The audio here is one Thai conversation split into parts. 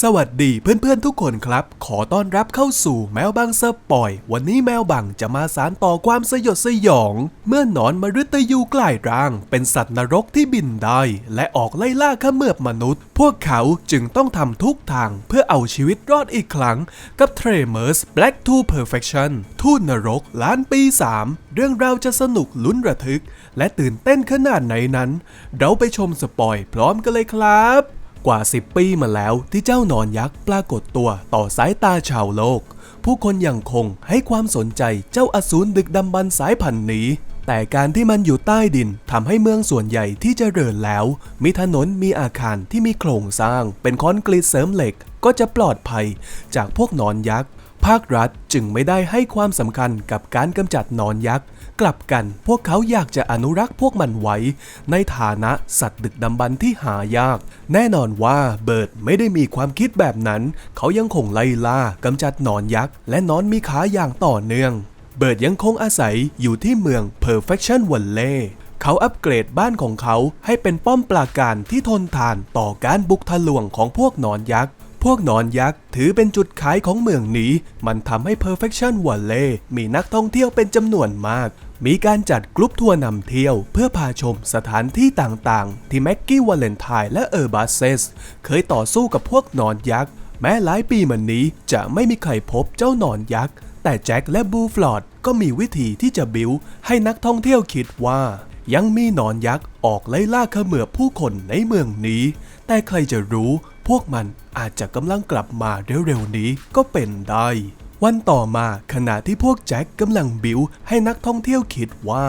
สวัสดีเพื่อนๆทุกคนครับ ขอต้อนรับเข้าสู่แมวบังสปอย วันนี้แมวบังจะมาสารต่อความสยดสยอง เมื่อหนอนมฤตยูกลายร่าง เป็นสัตว์นรกที่บินได้ และออกไล่ล่าขมือบมนุษย์ พวกเขาจึงต้องทำทุกทางเพื่อเอาชีวิตรอดอีกครั้ง กับ Tremors Black to Perfection ทูตนรกล้านปี 3 เรื่องราวจะสนุกลุ้นระทึก และตื่นเต้นขนาดไหนนั้น เราไปชมสปอยพร้อมกันเลยครับ กว่า 10 ปีมาแล้วที่เจ้าหนอนยักษ์ปรากฏตัวต่อสายตาชาวโลก ผู้คนยังคงให้ความสนใจเจ้าอสูรดึกดำบรรสายพันธุ์นี้ แต่การที่มันอยู่ใต้ดินทำให้เมืองส่วนใหญ่ที่เจริญแล้ว มีถนนมีอาคารที่มีโครงสร้าง เป็นคอนกรีตเสริมเหล็กก็จะปลอดภัยจากพวกหนอนยักษ์ ภาครัฐจึงไม่ได้ให้ความสำคัญกับการกำจัดนอนยักษ์ กลับกันพวกเขาอยากจะอนุรักษ์พวกมันไว้ ในฐานะสัตว์ดึกดำบรรพ์ที่หายาก แน่นอนว่าเบิร์ดไม่ได้มีความคิดแบบนั้น เขายังคงไล่ล่ากำจัดนอนยักษ์ และนอนมีขาอย่างต่อเนื่อง เบิร์ดยังคงอาศัยอยู่ที่เมือง Perfection Valley เขาอัปเกรดบ้านของเขาให้เป็นป้อมปราการที่ทนทานต่อการบุกทะลวงของพวกนอนยักษ์ พวกหนอนยักษ์ถือเป็นจุดขายของเมืองนี้ มันทำให้ Perfection Valley มีนักท่องเที่ยวเป็นจำนวนมาก มีการจัดกรุ๊ปทัวร์นำเที่ยว เพื่อพาชมสถานที่ต่างๆ ที่แม็กกี้วาเลนไทน์และเออร์บัสเซสเคยต่อสู้กับพวกหนอนยักษ์ แม้หลายปีมานี้จะไม่มีใครพบเจ้าหนอนยักษ์ แต่แจ็คและบูฟลอดก็มีวิธีที่จะบิวให้นักท่องเที่ยวคิดว่ายังมีหนอนยักษ์ออกไล่ล่าเขมือบผู้คนในเมืองนี้ แต่ใครจะรู้ พวกมันอาจจะกำลังกลับมาเร็วๆนี้ก็เป็นได้ วันต่อมาขณะที่พวกแจ็คกำลังบิวให้นักท่องเที่ยวคิดว่า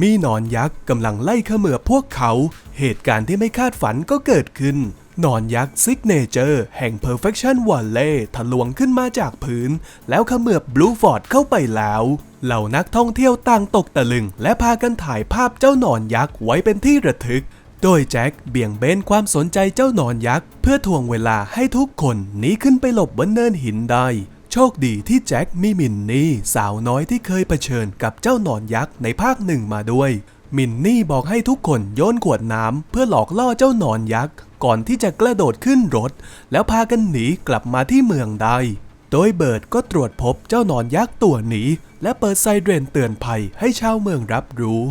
มีหนอนยักษ์กำลังไล่เขมือบพวกเขา เหตุการณ์ที่ไม่คาดฝันก็เกิดขึ้น หนอนยักษ์ซิกเนเจอร์แห่ง Perfection Valley ทะลวงขึ้นมาจากพื้น แล้วเขมือบบลูฟอร์ดเข้าไปแล้ว เหล่านักท่องเที่ยวต่างตกตะลึง และพากันถ่ายภาพเจ้าหนอนยักษ์ไว้เป็นที่ระทึก โดยแจ็คเบี่ยงเบนความสนใจเจ้าหนอนยักษ์ เพื่อทวงเวลาให้ทุกคนหนีขึ้นไปหลบบนเนินหินได้ โชคดีที่แจ็คมีมินนี่สาวน้อยที่เคยเผชิญกับเจ้าหนอนยักษ์ในภาคหนึ่งมาด้วย มินนี่บอกให้ทุกคนโยนขวดน้ำเพื่อหลอกล่อเจ้าหนอนยักษ์ก่อนที่จะกระโดดขึ้นรถ แล้วพากันหนีกลับมาที่เมืองได้ โดยเบิร์ดก็ตรวจพบเจ้าหนอนยักษ์ตัวหนีและเปิดไซเรนเตือนภัยให้ชาวเมืองรับรู้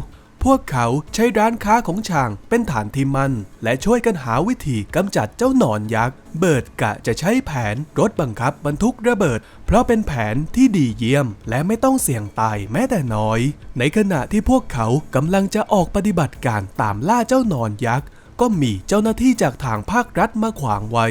พวกเขาใช้ร้านค้าของช่างเป็นฐานที่มั่นและช่วยกันหาวิธีกำจัดเจ้าหนอนยักษ์ เบิร์ดกะจะใช้แผนรถบังคับบรรทุกระเบิด เพราะเป็นแผนที่ดีเยี่ยม และไม่ต้องเสี่ยงตายแม้แต่น้อย ในขณะที่พวกเขากำลังจะออกปฏิบัติการตามล่าเจ้าหนอนยักษ์ ก็มีเจ้าหน้าที่จากทางภาครัฐมาขวางไว้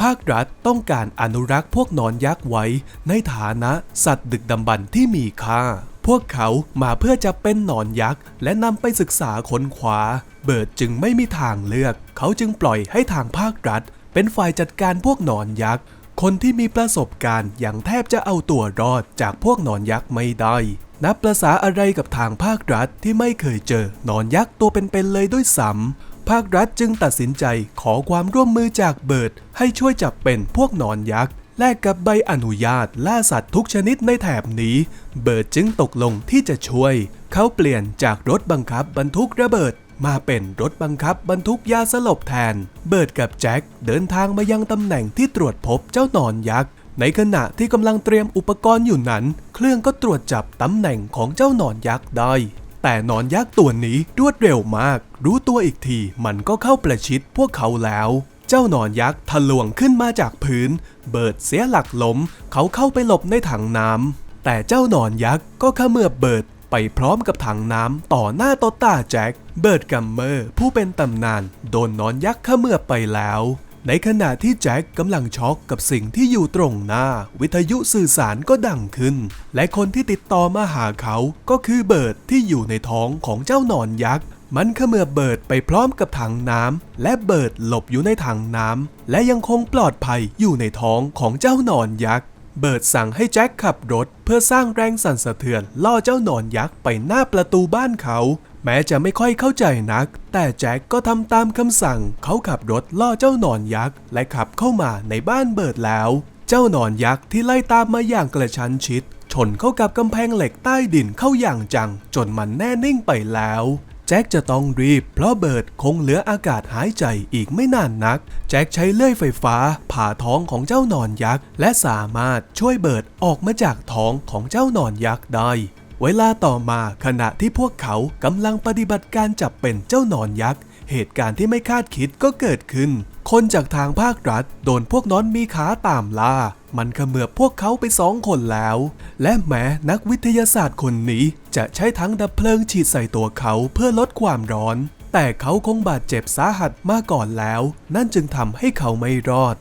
ภาครัฐต้องการอนุรักษ์พวกหนอนยักษ์ไว้ ในฐานะสัตว์ดึกดำบรรที่มีค่า พวกเขามาเพื่อจะเป็นหนอนยักษ์ และนำไปศึกษาค้นคว้า เบิร์ดจึงไม่มีทางเลือก เขาจึงปล่อยให้ทางภาครัฐ เป็นฝ่ายจัดการพวกหนอนยักษ์ คนที่มีประสบการณ์อย่างแทบจะเอาตัวรอดจากพวกหนอนยักษ์ไม่ได้ นับประษาอะไรกับทางภาครัฐที่ไม่เคยเจอหนอนยักษ์ตัวเป็นๆเลยด้วยซ้ำภาครัฐจึงตัดสินใจขอความร่วมมือจากเบิร์ดให้ช่วยจับเป็นพวกหนอนยักษ์ แลกกับใบอนุญาตล่าสัตว์ทุกชนิดในแถบนี้ เบิร์ดจึงตกลงที่จะช่วย เขาเปลี่ยนจากรถบังคับบรรทุกระเบิดมาเป็นรถบังคับบรรทุกยาสลบแทน เบิร์ดกับแจ็คเดินทางมายังตำแหน่งที่ตรวจพบเจ้าหนอนยักษ์ ในขณะที่กำลังเตรียมอุปกรณ์อยู่นั้น เครื่องก็ตรวจจับตำแหน่งของเจ้าหนอนยักษ์ได้ แต่หนอนยักษ์ตัวนี้รวดเร็วมาก รู้ตัวอีกทีมันก็เข้าประชิดพวกเขาแล้ว จ้าหนอนยักษ์ทะลวงขึ้นมาจากพื้น เบิร์ดเสียหลักล้ม เขาเข้าไปหลบในถังน้ำแต่เจ้าหนอนยักษ์ก็เขมือบเบิร์ดไปพร้อมกับถังน้ำต่อหน้าโตตาแจ็ค เบิร์ดกัมเมอร์ผู้เป็นตำนาน โดนนอนยักษ์เขมือบไปแล้ว ในขณะที่แจ็คกำลังช็อกกับสิ่งที่อยู่ตรงหน้า วิทยุสื่อสารก็ดังขึ้น และคนที่ติดต่อมาหาเขาก็คือเบิร์ดที่อยู่ในท้องของเจ้าหนอนยักษ์ มันเขมือบเบิร์ดไปพร้อมกับถังน้ำและเบิร์ดหลบอยู่ในถังน้ำและยังคงปลอดภัยอยู่ในท้องของเจ้าหนอนยักษ์ เบิร์ดสั่งให้แจ็คขับรถ เพื่อสร้างแรงสั่นสะเทือนล่อเจ้าหนอนยักษ์ไปหน้าประตูบ้านเขา แม้จะไม่ค่อยเข้าใจนัก แต่แจ็คก็ทำตามคำสั่ง เขาขับรถล่อเจ้าหนอนยักษ์และขับเข้ามาในบ้านเบิร์ดแล้ว เจ้าหนอนยักษ์ที่ไล่ตามมาอย่างกระชั้นชิดชนเข้ากับกำแพงเหล็กใต้ดินเข้าอย่างจัง จนมันแน่นิ่งไปแล้ว แจ็คจะต้องรีบ เพราะเบิร์ดคงเหลืออากาศหายใจอีกไม่นานนัก แจ็คใช้เลื่อยไฟฟ้า ผ่าท้องของเจ้านอนยักษ์ และสามารถช่วยเบิร์ดออกมาจากท้องของเจ้านอนยักษ์ได้เวลาต่อมาขณะที่พวกเขากำลังปฏิบัติการจับเป็นเจ้านอนยักษ์ เหตุการณ์ที่ไม่คาดคิดก็เกิดขึ้น คนจากทางภาครัฐโดนพวกน้อนมีขาตามล่า มันขมือบพวกเขาไปสองคนแล้ว และแม้นักวิทยาศาสตร์คนนี้จะใช้ทั้งดับเพลิงฉีดใส่ตัวเขาเพื่อลดความร้อน แต่เขาคงบาดเจ็บสาหัสมาก่อนแล้ว นั่นจึงทำให้เขาไม่รอด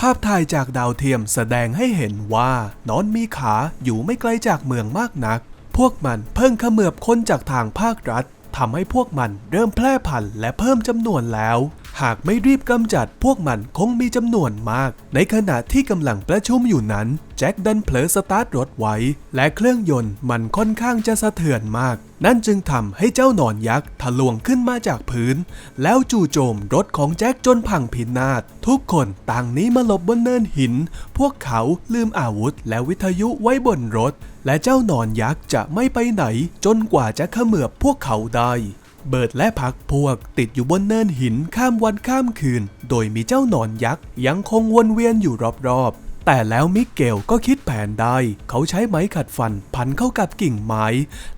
ภาพถ่ายจากดาวเทียมแสดงให้เห็นว่านอนมีขาอยู่ไม่ไกลจากเมืองมากนัก พวกมันเพิ่งขมือบคนจากทางภาครัฐทำให้พวกมันเริ่มแพร่พันธุ์และเพิ่มจำนวนแล้ว หากไม่รีบกำจัดพวกมันคงมีจำนวนมาก ในขณะที่กำลังประชุมอยู่นั้น แจ็คดันเผลอสตาร์ทรถไว้ และเครื่องยนต์มันค่อนข้างจะสะเทือนมาก นั่นจึงทำให้เจ้าหนอนยักษ์ทะลวงขึ้นมาจากพื้น แล้วจู่โจมรถของแจ็คจนพังพินาศ ทุกคนต่างนี้มาหลบบนเนินหิน พวกเขาลืมอาวุธและวิทยุไว้บนรถ และเจ้าหนอนยักษ์จะไม่ไปไหน จนกว่าจะเขมือบพวกเขาได้ เบิร์ดและพักพวกติดอยู่บนเนินหินข้ามวันข้ามคืน โดยมีเจ้าหนอนยักษ์ยังคงวนเวียนอยู่รอบๆ แต่แล้วมิเกลก็คิดแผนได้ เขาใช้ไม้ขัดฟันพันเข้ากับกิ่งไม้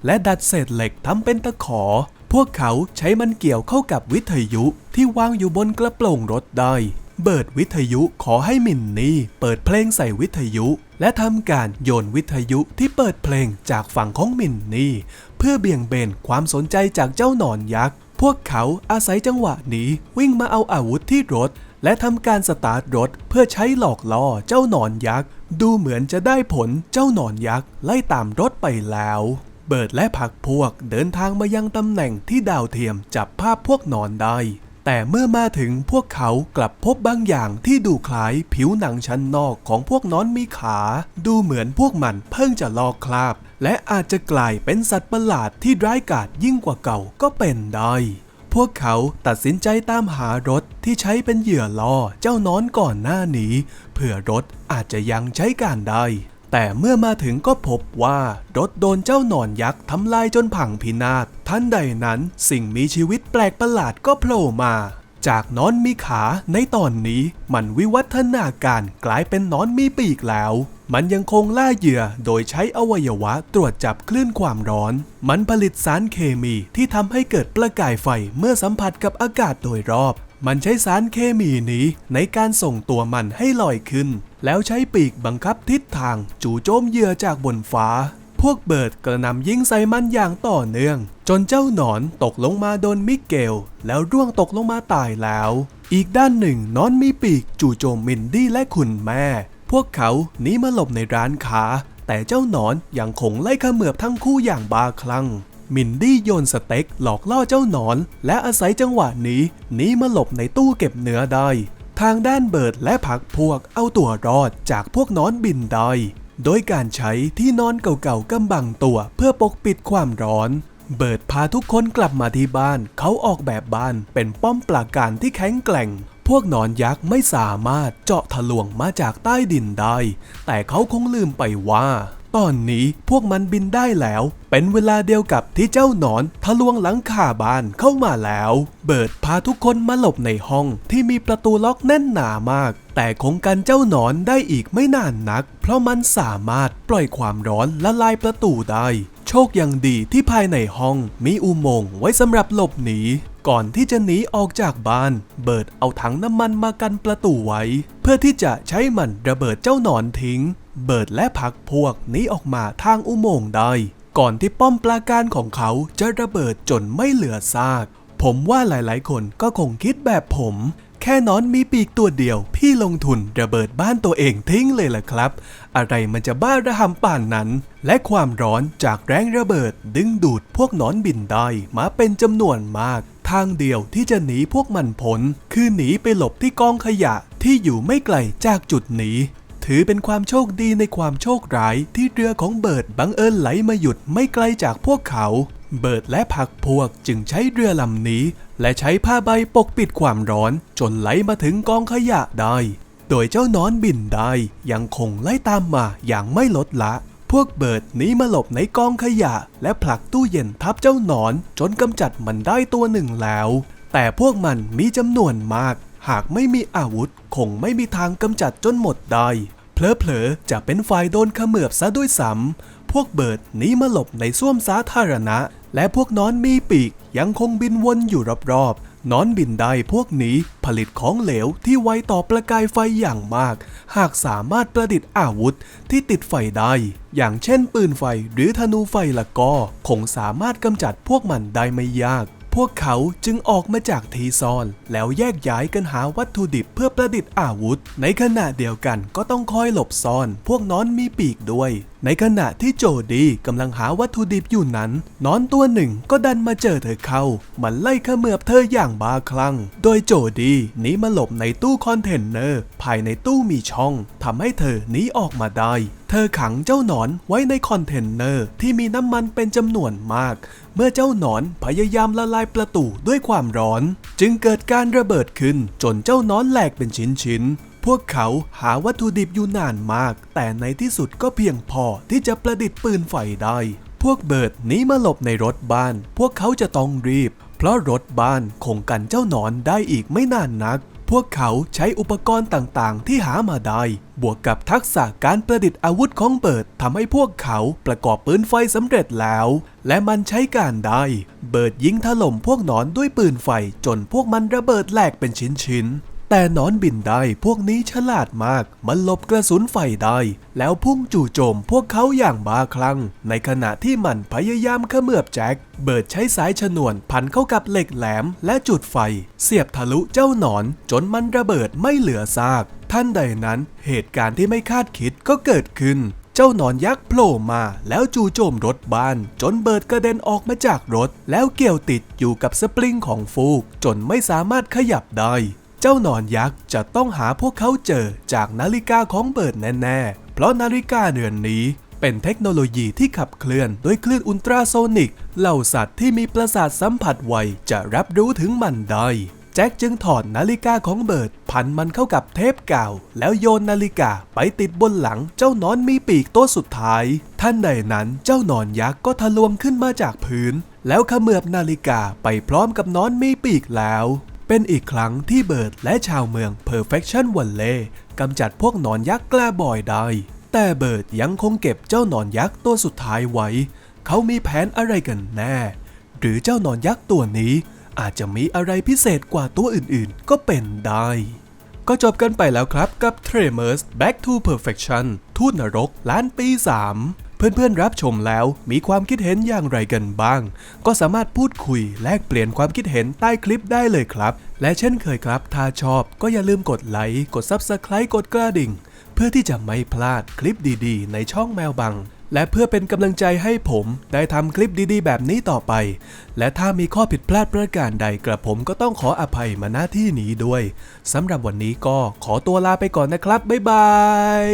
และดัดเศษเหล็กทำเป็นตะขอ พวกเขาใช้มันเกี่ยวเข้ากับวิทยุที่วางอยู่บนกระโปรงรถได้ เบิร์ดวิทยุขอให้มินนี่เปิดเพลงใส่วิทยุ และทำการโยนวิทยุที่เปิดเพลงจากฝั่งของมินนี่ เพื่อเบี่ยงเบนความสนใจจากเจ้าหนอนยักษ์ พวกเขาอาศัยจังหวะนี้วิ่งมาเอาอาวุธที่รถ และทำการสตาร์ทรถเพื่อใช้หลอกล่อเจ้าหนอนยักษ์ ดูเหมือนจะได้ผลเจ้าหนอนยักษ์ไล่ตามรถไปแล้วเบิร์ดและพักพวกเดินทางมายังตำแหน่งที่ดาวเทียมจับภาพพวกนอนได้ แต่เมื่อมาถึงพวกเขากลับพบบางอย่างที่ดูคล้ายผิวหนังชั้นนอกของพวกนอนมีขา ดูเหมือนพวกมันเพิ่งจะลอกคราบ และอาจจะกลายเป็นสัตว์ประหลาดที่ร้ายกาจยิ่งกว่าเก่าก็เป็นได้พวกเขาตัดสินใจตามหารถที่ใช้เป็นเหยื่อล่อเจ้านอนก่อนหน้านี้ เพื่อรถอาจจะยังใช้การได้ แต่เมื่อมาถึงก็พบว่ารถโดนเจ้าหนอนยักษ์ทำลายจนพังพินาศทันใดนั้นสิ่งมีชีวิตแปลกประหลาดก็โผล่มา จากนอนมีขาในตอนนี้มันวิวัฒนาการกลายเป็นนอนมีปีกแล้วมันยังคงล่าเหยื่อโดยใช้อวัยวะตรวจจับคลื่นความร้อน มันผลิตสารเคมีที่ทำให้เกิดประกายไฟเมื่อสัมผัสกับอากาศโดยรอบ มันใช้สารเคมีนี้ในการส่งตัวมันให้ลอยขึ้น แล้วใช้ปีกบังคับทิศทางจู่โจมเหยื่อจากบนฟ้า พวกเบิร์ดกระนำยิงใส่มันอย่างต่อเนื่อง จนเจ้าหนอนตกลงมาโดนมิเกล แล้วร่วงตกลงมาตายแล้ว อีกด้านหนึ่งนอนมีปีกจู่โจมมินดี้และคุณแม่ พวกเขาหนีมาหลบในร้านค้า แต่เจ้าหนอนยังคงไล่ขมือบทั้งคู่อย่างบาคลั่งมินดี้โยนสเต็กหลอกล่อเจ้าหนอน และอาศัยจังหวะนี้หนีมาหลบในตู้เก็บเนื้อได้ ทางด้านเบิร์ดและผักพวกเอาตัวรอดจากพวกนอนบินได้ โดยการใช้ที่นอนเก่าๆกำบังตัวเพื่อปกปิดความร้อน เบิร์ดพาทุกคนกลับมาที่บ้าน เขาออกแบบบ้านเป็นป้อมปราการที่แข็งแกร่ง พวกนอนยักษ์ไม่สามารถเจาะทะลวงมาจากใต้ดินได้ แต่เขาคงลืมไปว่า ตอนนี้พวกมันบินได้แล้ว เป็นเวลาเดียวกับที่เจ้าหนอนทะลวงหลังคาบ้านเข้ามาแล้ว เบิร์ดพาทุกคนมาหลบในห้องที่มีประตูล็อกแน่นหนามาก แต่คงกันเจ้าหนอนได้อีกไม่นานนัก เพราะมันสามารถปล่อยความร้อนละลายประตูได้ โชคยังดีที่ภายในห้องมีอุโมงค์ไว้สำหรับหลบหนี ก่อนที่จะหนีออกจากบ้าน เบิร์ดเอาถังน้ำมันมากันประตูไว้ เพื่อที่จะใช้มันระเบิดเจ้าหนอนทิ้ง เบิร์ดและพักพวกหนีออกมาทางอุโมงค์ได้ ก่อนที่ป้อมปราการของเขาจะระเบิดจนไม่เหลือซาก ผมว่าหลายๆ คนก็คงคิดแบบผม แค่นอนมีปีกตัวเดียว พี่ลงทุนระเบิดบ้านตัวเองทิ้งเลยล่ะครับ อะไรมันจะบ้าระหำป่านนั้น และความร้อนจากแรงระเบิดดึงดูดพวกนอนบินได้มาเป็นจำนวนมาก ทางเดียวที่จะหนีพวกมันพ้นคือหนีไปหลบที่กองขยะที่อยู่ไม่ไกลจากจุดนี้ ถือเป็นความโชคดีในความโชคร้ายที่เรือของเบิร์ดบังเอิญไหลมาหยุดไม่ไกลจากพวกเขา เบิร์ดและพักพวกจึงใช้เรือลำนี้ และใช้ผ้าใบปกปิดความร้อน จนไหลมาถึงกองขยะได้ โดยเจ้านอนบินได้ยังคงไล่ตามมาอย่างไม่ลดละ พวกเบิร์ดหนีมาหลบในกองขยะ และผลักตู้เย็นทับเจ้าหนอน จนกำจัดมันได้ตัวหนึ่งแล้ว แต่พวกมันมีจำนวนมาก หากไม่มีอาวุธ คงไม่มีทางกำจัดจนหมดได้เผลอๆจะเป็นฝ่ายโดนเขมือบซะด้วยซ้ำพวกเบิร์ดหนีมาหลบในส้วมสาธารณะ และพวกนอนมีปีกยังคงบินวนอยู่รอบๆ นอนบินได้พวกนี้ผลิตของเหลวที่ไวต่อประกายไฟอย่างมาก หากสามารถประดิษฐ์อาวุธที่ติดไฟได้ อย่างเช่นปืนไฟหรือธนูไฟละก็ คงสามารถกำจัดพวกมันได้ไม่ยาก พวกเขาจึงออกมาจากทีซอน แล้วแยกย้ายกันหาวัตถุดิบเพื่อประดิษฐ์อาวุธ ในขณะเดียวกันก็ต้องคอยหลบซ่อน พวกนอนมีปีกด้วย ในขณะที่โจดีกำลังหาวัตถุดิบอยู่นั้น นอนตัวหนึ่งก็ดันมาเจอเธอเข้า มันไล่ขมือบเธออย่างบาคลั่ง โดยโจดีหนีมาหลบในตู้คอนเทนเนอร์ ภายในตู้มีช่องทำให้เธอหนีออกมาได้ เธอขังเจ้าหนอนไว้ในคอนเทนเนอร์ที่มีน้ำมันเป็นจำนวนมาก เมื่อเจ้าหนอนพยายามละลายประตูด้วยความร้อน จึงเกิดการระเบิดขึ้นจนเจ้าหนอนแหลกเป็นชิ้นๆพวกเขาหาวัตถุดิบอยู่นานมาก แต่ในที่สุดก็เพียงพอที่จะประดิษฐ์ปืนไฟได้ พวกเบิร์ดหนีมาหลบในรถบ้าน พวกเขาจะต้องรีบ เพราะรถบ้านคงกันเจ้าหนอนได้อีกไม่นานนัก พวกเขาใช้อุปกรณ์ต่างๆ ที่หามาได้ บวกกับทักษะการประดิษฐ์อาวุธของเบิร์ดทำให้พวกเขาประกอบปืนไฟสำเร็จแล้ว และมันใช้การได้ เบิร์ดยิงถล่มพวกหนอนด้วยปืนไฟจนพวกมันระเบิดแหลกเป็นชิ้นๆ แต่นอนบินได้พวกนี้ฉลาดมาก มันหลบกระสุนไฟได้ แล้วพุ่งจู่โจมพวกเขาอย่างบ้าคลั่ง ในขณะที่มันพยายามเขมือบแจ็ค เบิร์ดใช้สายชนวนพันเข้ากับเหล็กแหลมและจุดไฟ เสียบทะลุเจ้าหนอน จนมันระเบิดไม่เหลือซาก ท่านใดนั้นเหตุการณ์ที่ไม่คาดคิดก็เกิดขึ้นเจ้าหนอนยักษ์โผล่มาแล้วจู่โจมรถบ้าน จนเบิร์ดกระเด็นออกมาจากรถ แล้วเกี่ยวติดอยู่กับสปริงของฟูก จนไม่สามารถขยับได้ เจ้าหนอนยักษ์จะต้องหาพวกเขาเจอจากนาฬิกาของเบิร์ดแน่ๆ เพราะนาฬิกาเรือนนี้เป็นเทคโนโลยีที่ขับเคลื่อนด้วยคลื่นอุลตราโซนิก เหล่าสัตว์ที่มีประสาทสัมผัสไวจะรับรู้ถึงมันได้ แจ็คจึงถอดนาฬิกาของเบิร์ดพันมันเข้ากับเทปเก่า แล้วโยนนาฬิกาไปติดบนหลังเจ้านอนมีปีกตัวสุดท้าย ท่านใดนั้นเจ้านอนยักษ์ก็ทะลวงขึ้นมาจากพื้น แล้วเขมือบนาฬิกาไปพร้อมกับนอนมีปีกแล้ว เป็นอีกครั้งที่เบิร์ดและชาวเมือง Perfection v a l l e y กำจัดพวกหนอนยักษ์กล้าบอยได้ แต่เบิร์ดยังคงเก็บเจ้าหนอนยักษ์ตัวสุดท้ายไว้ เขามีแผนอะไรกันแน่ หรือเจ้าหนอนยักษ์ตัวนี้ อาจจะมีอะไรพิเศษกว่าตัวอื่นๆ ก็เป็นได้ ก็จบกันไปแล้วครับกับ Tremors Back to Perfection ทูตนรกล้านปี 3 เพื่อนๆรับชมแล้วมีความคิดเห็นอย่างไรกันบ้าง ก็สามารถพูดคุยแลกเปลี่ยนความคิดเห็นใต้คลิปได้เลยครับ และเช่นเคยครับ ถ้าชอบก็อย่าลืมกดไลค์กด Subscribe กดกระดิ่ง เพื่อที่จะไม่พลาดคลิปดีๆ ในช่องแมวบัง และเพื่อเป็นกำลังใจให้ผมได้ทำคลิปดีๆ แบบนี้ต่อไป และถ้ามีข้อผิดพลาดประการใดกระผมก็ต้องขออภัยมาหน้าที่นี้ด้วยสำหรับวันนี้ก็ขอตัวลาไปก่อนนะครับบ๊ายบาย